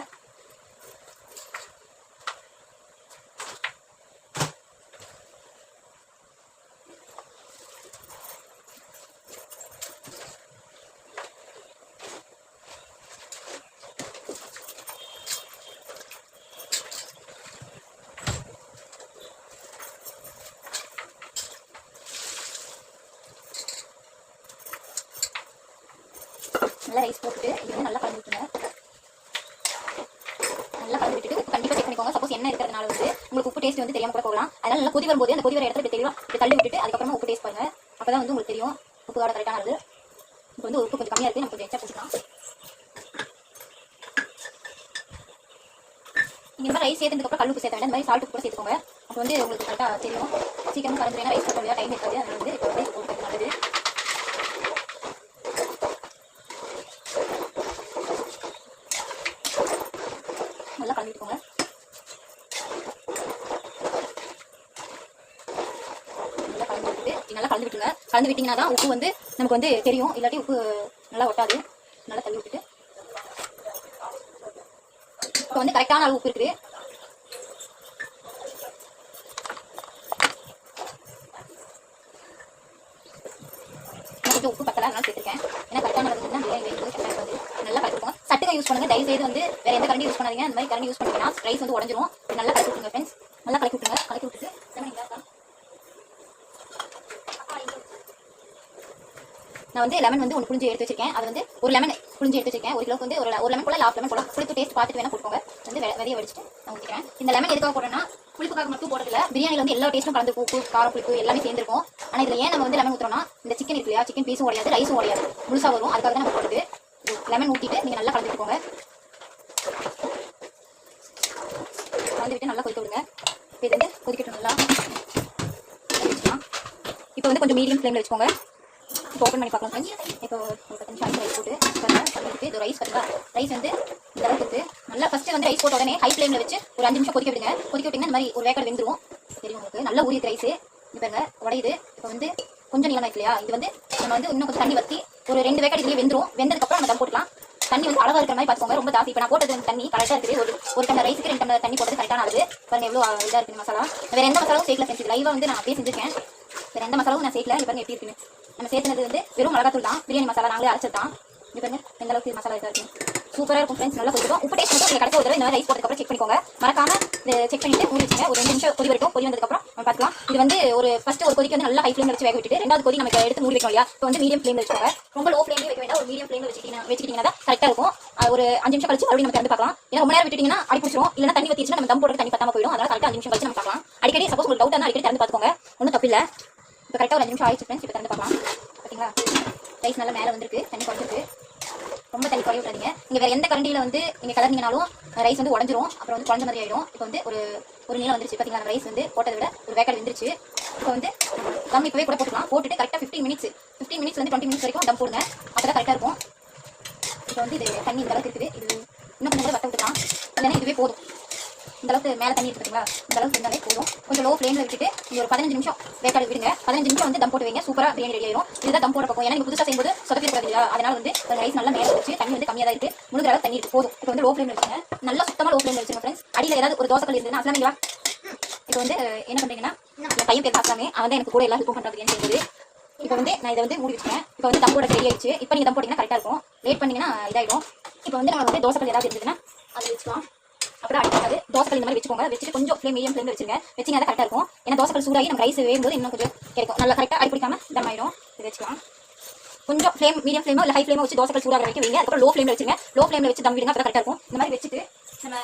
நல்லா ரைஸ் போட்டுட்டு இது வந்து நல்லா கலந்து விட்டுருங்க நல்லா கலந்து விட்டுட்டு கண்டிப்பாக செக் பண்ணிக்கோங்க. சப்போஸ் என்ன இருக்கிறதுனால வந்து உங்களுக்கு உப்பு டேஸ்ட் வந்து தெரியாம கூட போகலாம். அதனால நல்லா கொதி வரும்போது அந்த கொதி வர இடத்துல இப்படி தெளிவாக இப்படி தள்ளி விட்டுட்டு அதுக்கப்புறமா உப்பு டேஸ்ட் பண்ணுங்க அப்பதான் வந்து உங்களுக்கு தெரியும் உப்பு கார கரெக்டான அளவு. இப்போ வந்து உப்பு கொஞ்சம் கம்மியாக இருக்குது நம்ம கொஞ்சம் எச்சா போட்டுக்கலாம் நீங்க இந்த மாதிரி ரைஸ் சேர்த்ததுக்கப்புறம் கல் உப்பு சேர்த்த வேண்டாம். இந்த மாதிரி சால்ட் உப்பு கூட சேர்த்துக்கோங்க. அப்போ வந்து உங்களுக்கு கரெக்டாக தெரியும். சீக்கிரமா கலந்துருங்க ரைஸ் போட்டு டைம் இருக்காது. அதனால வந்து இப்போ ரைஸ் போட்டு நல்லது. நல்லா கலந்து விட்டுருங்க. கலந்து விட்டிங்கன்னா தான் உப்பு வந்து நமக்கு வந்து தெரியும். இல்லாட்டி உப்பு நல்லா ஒட்டாது. நல்லா தள்ளி விட்டுட்டு. இப்போ வந்து கரெக்டான அளவு உப்பு இருக்குது. உப்பு பத்தலா நல்லா சேர்த்துருக்கேன். ஏன்னா கரெக்டான அளவுக்கு தான் நல்லா கலந்துருக்கோம் சட்டுக்கை யூஸ் பண்ணுங்கள் தயவு செய்து வந்து வேற எந்த கரண்டி யூஸ் பண்ணாதீங்க. அந்த மாதிரி கரண்டி யூஸ் பண்ணீங்கன்னா ரைஸ் வந்து உடஞ்சிரும். நல்லா கலக்கி விட்டுருங்க ஃப்ரெண்ட்ஸ் நல்லா கலக்கி விட்டுருங்க. கலக்கி விட்டு நான் வந்து லெமன் வந்து ஒன்று புரிஞ்சு எடுத்து வச்சிருக்கேன். அது வந்து ஒரு லெமன் புரிஞ்சு எடுத்து வச்சிருக்கேன். ஒரு கிலோக்கு வந்து ஒரு ஒரு லெமன் போல லாஃப் லெமன் போல. புளிப்பு டேஸ்ட் பார்த்துட்டு வேணா போட்டுக்கோங்க வந்து வெ- விதைய வடிச்சிட்டு நான் ஊற்றிக்கிறேன் இந்த லெமன் எதுக்காக போடுறேன்னா புளிப்புக்காக மட்டும் போடுறதுல பிரியாணியில் வந்து எல்லா டேஸ்ட்டும் கலந்து உப்பு காரம் புளிப்பு எல்லாமே சேர்ந்துருக்கும். ஆனால் இதில் ஏன் நம்ம வந்து லெமன் ஊற்றுறோம்னா இந்த சிக்கன் இருக்கு இல்லையா? சிக்கன் பீஸும் உடையாது ரைஸும் உடையாது. முழுசாக வரும். அதுக்காக தான் நம்ம போடுறது. லெமன் ஊற்றிட்டு நீங்கள் நல்லா கலந்துட்டுக்கோங்க கலந்து விட்டு நல்லா கொதிக்க விடுங்க. இப்போ இது வந்து கொதிக்கட்டும் நல்லா. இப்போ வந்து கொஞ்சம் மீடியம் ஃப்ளேமில் வச்சுக்கோங்க. இப்போ ஓப்பன் பண்ணி பார்க்கலாம் ஃப்ரெண்ட்ஸ் இப்போ ஒரு பத்து நிமிஷம் ரைஸ் போட்டு இது ரைஸ் பார்த்தீங்களா ரைஸ் வந்து இந்த அளவுக்கு இருக்குது நல்லா ஃபர்ஸ்ட் வந்து ரைஸ் போட்ட உடனே ஹை ஃப்ளேமில் வச்சு ஒரு அஞ்சு நிமிஷம் கொதிக்க விடுங்க. கொதிக்க விட்டீங்கன்னா இந்த மாதிரி ஒரு வேக்காடு வெந்துடும் தெரியும் உங்களுக்கு? நல்லா ஊறிய ரைஸ் இப்போ உடையுது. இப்போ வந்து கொஞ்சம் நீளம் இருக்கு இல்லையா? இது வந்து நம்ம வந்து இன்னும் கொஞ்சம் தண்ணி வற்றி ஒரு ரெண்டு வேக்காடு இதுலேயே வெந்துரும். வெந்ததுக்கப்புறம் நம்ம தம் போட்டுக்கலாம். தண்ணி வந்து அளவாக இருக்கிற மாதிரி பார்த்துக்கோங்க. ரொம்ப ஜாஸ்தி. இப்போ நான் போட்டது தண்ணி கரெக்டாக இருக்குது. ஒரு ஒரு டம்ளர் ரைஸுக்கு ரெண்டு டம்ளர் தண்ணி போட்டது கரெக்டான அளவு. பாருங்க எவ்வளோ இதாக இருக்குது மசாலா. வேறு எந்த மசாலாவும் சேர்க்கல செஞ்சு லைவாக வந்து நான் அப்படியே செஞ்சுருக்கேன். வேறு எந்த மசாலாவும் நான் சேர்க்கல. இப்போ எப்படி இருக்குன்னு. நம்ம சேர்த்துனது வந்து வெறும் மிளகாத்தூள் தான். பிரியாணி மசாலா நாங்களே அரைச்சது தான் எந்த அளவுக்கு மசாலா இதாக இருக்கும் சூப்பராக இருக்கும் ஃப்ரெண்ட்ஸ் நல்லா கொதிக்கும். உப்பு டேஸ்ட் மட்டும் நீங்கள் கடைசி ஒரு தடவை இந்த மாதிரி ரைஸ் போட்டதுக்கப்புறம் செக் பண்ணிக்கோங்க. மறக்காம இது செக் பண்ணிட்டு ஊறி வச்சுங்க. ஒரு ரெண்டு நிமிஷம் கொதி வரைக்கும் கொதி வந்ததுக்கப்புறம் நம்ம பார்க்கலாம். இது வந்து ஒரு ஃபஸ்ட்டு ஒரு கொதிக்கு வந்து நல்லா ஹை ஃப்ளேமில் வச்சு வேக விட்டுட்டு ரெண்டாவது கொதி நமக்கு எடுத்து மூடி வைக்கணும் இல்லையா? இப்போ வந்து மீடியம் ஃப்ளேமில் வச்சுக்கோங்க. ரொம்ப லோ ஃப்ளேம்லேயே வைக்க வேண்டாம். ஒரு மீடியம் ஃப்ளேமில் வச்சுக்கிட்டீங்கன்னா வச்சுக்கிட்டீங்கன்னா தான் கரெக்டாக இருக்கும். ஒரு அஞ்சு நிமிஷம் கழிச்சு மறுபடியும் நம்ம திறந்து பார்க்கலாம். ஏன்னா ரொம்ப நேரம் விட்டுட்டீங்கன்னா அடி பிடிச்சிரும். இல்லைன்னா தண்ணி வத்திச்சுன்னா நம்ம தம் போட்டு தண்ணி பத்தாம போயிடும். அதனால கரெக்டாக அஞ்சு நிமிஷம் கழிச்சு நம்ம பார்க்கலாம். அடிக்கடி சப்போஸ் உங்களுக்கு டவுட் அடிக்கடி திறந்து பார்த்துக்கோங்க. ஒன்றும் தப்பு இல்லை. இப்போ கரெக்டாக ஒரு அஞ்சு நிமிஷம் ஆயிடுச்சு ஃப்ரெண்ட்ஸ் இப்போ திறந்து பார்க்கலாம். பார்த்தீங்களா? ரைஸ் நல்லா மேலே வந்திருக்கு தண்ணி குறைஞ்சிருக்கு. ரொம்ப தண்ணி குறைய விடாதீங்க நீங்கள் வேறு எந்த கரண்டியில் வந்து நீங்கள் கலந்தீங்கனாலும் ரைஸ் வந்து உடஞ்சிரும். அப்புறம் வந்து குழஞ்ச மாதிரி ஆயிடும். இப்போ வந்து ஒரு ஒரு நீளம் வந்துருச்சு. பார்த்தீங்களா? ரைஸ் வந்து போட்டதை விட ஒரு வேக்காடு வந்துருச்சு. இப்போ வந்து தம் இப்போவே கூட போட்டுக்கலாம். போட்டுட்டு கரெக்டாக ஃபிஃப்டீன் மினிட்ஸ் ஃபிஃப்டீன் மினிட்ஸ் வந்து டுவெண்ட்டி மினிட்ஸ் வரைக்கும் தம் போடுங்க. அப்பதான் கரெக்டாக இருக்கும். இப்போ வந்து இது தண்ணி இந்த அளவுக்கு இருக்குது. இது இன்னும் கொஞ்சம் கூட வத்த விட்டுக்கலாம். இல்லைன்னா இதுவே போதும். இந்த அளவுக்கு மேலே தண்ணி எடுத்துக்கலாம் இந்த அளவுக்கு இருந்தாலே போதும். கொஞ்சம் லோ ஃப்ளேமில் விட்டுட்டு நீங்கள் ஒரு பதினஞ்சு நிமிஷம் வேக்காடு விடுங்க. பதினஞ்சு நிமிஷம் வந்து தம் போட்டு வைங்க சூப்பராக பிரியாணி ரெடி ஆயிடும் இதுதான் தம் போட பக்கம் ஏன்னா நீங்கள் புதுசாக செய்யும்போது சொதப்பிடக்கூடாது இல்லையா? அதனால் வந்து ரைஸ் நல்லா மேலே வச்சு தண்ணி வந்து கம்மியாக தான் இருக்குது முழுகிற அளவு தண்ணி போதும். இப்போ வந்து லோ ஃப்ளேமில் வச்சுங்க நல்லா சுத்தமாக லோ ஃப்ளேமில் வச்சுங்க ஃப்ரெண்ட்ஸ் அடியில் ஏதாவது ஒரு தோசைக்கல் இருந்ததுன்னா அசலாமீங்களா இப்போ வந்து என்ன பண்ணுறீங்கன்னா என் பையன் பேர் அசாமே அவன் தான் எனக்கு கூட எல்லாம் ஹெல்ப் பண்ணுறது பிரியாணி செய்யுது? இப்போ வந்து நான் இதை வந்து மூடி வச்சுக்கேன் இப்போ வந்து தம் போட ரெடி ஆயிடுச்சு. இப்போ நீங்கள் தம் போட்டிங்கன்னா கரெக்டாக இருக்கும். லேட் பண்ணிங்கன்னா இதாயிடும். இப்போ வந்து நம்ம வந்து தோசைக்கல் ஏதாவது இருந்ததுன்னா அது வச்சுக்கலாம். அப்புறம் அடிக்காது தோசைகள் இந்த மாதிரி வச்சுக்கோங்க. வச்சுட்டு கொஞ்சம் ஃப்ளேம் மீடியம் ஃப்ளேம் வச்சுருங்க. வச்சிங்க அதை கரெக்டாக இருக்கும். ஏன்னா தோசைகள் சூடாகி நம்ம ரைஸ் வேகும்போது இன்னும் கொஞ்சம் கிடைக்கும். நல்லா கரெக்டாக அடி பிடிக்காம தம் ஆயிடும். இது வச்சுக்கலாம். கொஞ்சம் ஃப்ளேம் மீடியம் ஃப்ளேமோ இல்லை ஹை ஃப்ளேமோ வச்சு தோசைகள் சூடாக வைக்க வைங்க. அதுக்கப்புறம் லோ ஃப்ளேமில் வச்சுங்க லோ ஃப்ளேமில் வச்சு தம் விடுங்க. அப்போ கரெக்டாக இருக்கும். இந்த மாதிரி வச்சுட்டு நம்ம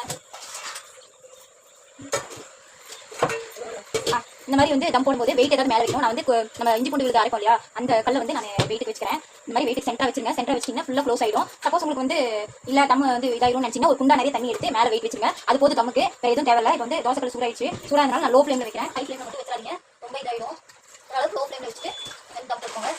இந்த மாதிரி வந்து தம் போடும்போது வெயிட் ஏதாவது மேலே வைக்கணும். நான் வந்து நம்ம இஞ்சி பூண்டு விழுது அரைக்கும் இல்லையா? அந்த கல்லை வந்து நான் வெயிட்டுக்கு வச்சுக்கிறேன். இந்த மாதிரி வெயிட்டுக்கு சென்டரா வச்சுங்க சென்டரா வச்சிங்கன்னா ஃபுல்லாக க்ளோஸ் ஆயிடும். சப்போஸ் உங்களுக்கு வந்து இல்லை தம் வந்து இதாயிரும் நினச்சிங்கன்னா ஒரு குண்டா நிறைய தண்ணி எடுத்து மேலே வெயிட் வச்சுங்க அது போது தம்முக்கு வேறு எதுவும் தேவையில்ல. இப்போ வந்து தோசைக்கல் சூடாயிடுச்சு. சூடாதனால நான் லோ ஃப்ளேமில் வைக்கிறேன். ஹை ஃப்ளேமில் மட்டும் வச்சாதீங்க ரொம்ப இதாயிடும். ஓரளவுக்கு லோ ஃப்ளேமில் வச்சுட்டு then தம் போட்டுக்கோங்க.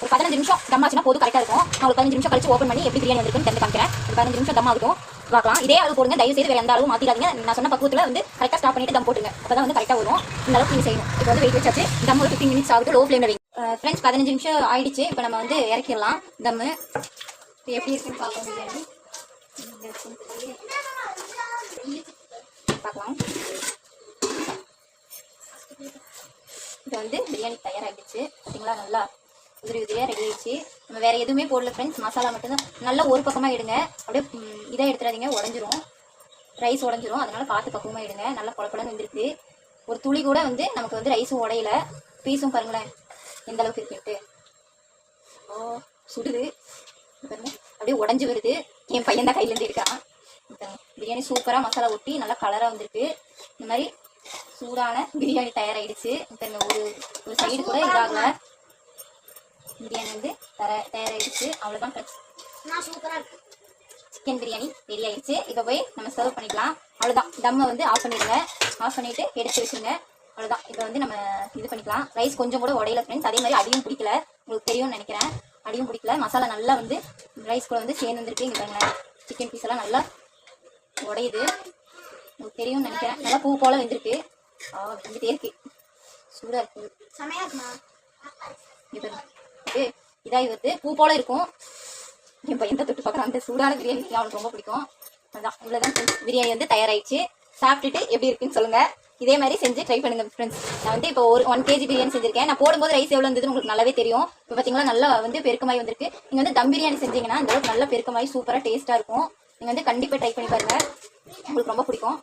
ஒரு பதினஞ்சு நிமிஷம் தம் ஆச்சுன்னா கரெக்டாக இருக்கும். நான் ஒரு பதினஞ்சு நிமிஷம் கழிச்சு ஓப்பன் பண்ணி எப்படி பிரியாணி வந்துருக்குன்னு தெரிஞ்சு காமிக்கிறேன். ஒரு பதினஞ்சு நிமிஷம் தம் ஆகட்டும். பார்க்கலாம். இதே அளவு போடுங்க. தயவு செய்து வேற எந்த அளவு மாத்திராதீங்க. நான் சொன்ன பக்குவத்தில் வந்து கரெக்டாக ஸ்டாப் பண்ணிட்டு தம் போட்டுங்க அப்பதான் வந்து கரெக்டாக வரும். இந்த அளவுக்கு நீங்கள் செய்யணும். இப்போ வந்து வெயிட் வச்சாச்சு. தம் ஒரு ஃபிஃப்டின் மினிட்ஸ் ஆகுது. லோ ஃப்ளேமில் வைங்க ஃப்ரெண்ட்ஸ் பதினஞ்சு நிமிஷம் ஆயிடுச்சு. இப்போ நம்ம வந்து இறக்கிடலாம். தம்மு எப்படி இருக்குன்னு பார்க்க பார்க்கலாம். இது வந்து பிரியாணி தயாராகிடுச்சு. பார்த்தீங்களா? நல்லா உதிரி உதிரியாக ரெடி ஆயிடுச்சு. நம்ம வேறு எதுவுமே போடல ஃப்ரெண்ட்ஸ் மசாலா மட்டும்தான். நல்லா ஒரு பக்கமாக இடுங்க. அப்படியே இதாக எடுத்துடாதீங்க. உடஞ்சிரும். ரைஸ் உடஞ்சிரும். அதனால் பார்த்து பக்கமாக இடுங்க. நல்லா குழப்பலன்னு வந்துருக்கு. ஒரு துளி கூட வந்து நமக்கு வந்து ரைஸும் உடையல. பீஸும் பாருங்களேன். எந்த அளவுக்கு இருக்குன்ட்டு. ஓ சுடுது. பாருங்க. அப்படியே உடஞ்சி வருது. என் பையன் தான் கையிலேருந்து இருக்கான் பிரியாணி சூப்பராக மசாலா ஊட்டி நல்லா கலராக வந்திருக்கு. இந்த மாதிரி சூடான பிரியாணி தயாராகிடுச்சு இப்போ ஒரு ஒரு சைடு கூட இதாகல. பிரியாணி வந்து தர தயாராகிடுச்சு அவ்வளோதான் நான் சூப்பரா இருக்கு சிக்கன் பிரியாணி ரெடி ஆயிடுச்சு. இப்போ போய் நம்ம சர்வ் பண்ணிக்கலாம். அவ்வளோதான் தம்மை வந்து ஆஃப் பண்ணிடுங்க. ஆஃப் பண்ணிட்டு எடுத்து வச்சுருங்க. அவ்வளோதான் இப்போ வந்து நம்ம இது பண்ணிக்கலாம். ரைஸ் கொஞ்சம் கூட உடையில ஃப்ரெண்ட்ஸ் அதே மாதிரி அடியும் பிடிக்கல. உங்களுக்கு தெரியும்னு நினைக்கிறேன். அடியும் பிடிக்கல. மசாலா நல்லா வந்து ரைஸ் கூட வந்து சேர்ந்து வந்துருக்கு. இங்கே பாருங்களேன் சிக்கன் பீஸ் எல்லாம் நல்லா உடையுது. உங்களுக்கு தெரியும்னு நினைக்கிறேன். நல்லா பூ போல வெந்திருக்கு. ஆ வெந்துட்டே இருக்கு. சூடாக இருக்குது செமையா இருக்குமா? இங்க பாருங்க. அப்படியே இதாகி வருது. பூ போல இருக்கும். என் பையன் தொட்டு பார்க்குறான். அந்த சூடான பிரியாணி அவனுக்கு ரொம்ப பிடிக்கும். அதான் இவ்வளோதான் பிரியாணி வந்து தயாராயிடுச்சு. சாப்பிட்டுட்டு எப்படி இருக்குன்னு சொல்லுங்க. இதே மாதிரி செஞ்சு ட்ரை பண்ணுங்க ஃப்ரெண்ட்ஸ் நான் வந்து இப்போ ஒரு ஒன் கேஜி பிரியாணி செஞ்சிருக்கேன். நான் போடும்போது ரைஸ் எவ்வளோ இருந்ததுன்னு உங்களுக்கு நல்லாவே தெரியும். இப்போ பார்த்தீங்களா நல்லா வந்து பெருக்கமாய் வந்திருக்கு. நீங்கள் வந்து தம் பிரியாணி செஞ்சீங்கன்னா இந்த அளவுக்கு நல்லா பெருக்கமாய் சூப்பராக டேஸ்ட்டாக இருக்கும். நீங்கள் வந்து கண்டிப்பாக ட்ரை பண்ணி பாருங்க. உங்களுக்கு ரொம்ப பிடிக்கும்.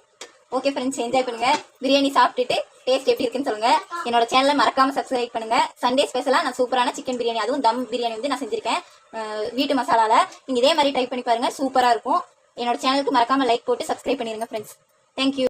ஓகே ஃப்ரெண்ட்ஸ் என்ஜாய் பண்ணுங்க. பிரியாணி சாப்பிட்டுட்டு டேஸ்ட் எப்படி இருக்குன்னு சொல்லுங்க. என்னோட சேனலை மறக்காம சப்ஸ்கிரைப் பண்ணுங்க. சண்டே ஸ்பெஷலா நான் சூப்பரான சிக்கன் பிரியாணி அதுவும் தம் பிரியாணி வந்து நான் செஞ்சிருக்கேன். வீட்டு மசாலால. நீங்க இதே மாதிரி ட்ரை பண்ணி பாருங்க சூப்பரா இருக்கும். என்னோட சேனலுக்கு மறக்காம லைக் போட்டு சப்ஸ்கிரைப் பண்ணிருங்க ஃப்ரெண்ட்ஸ் தேங்க்யூ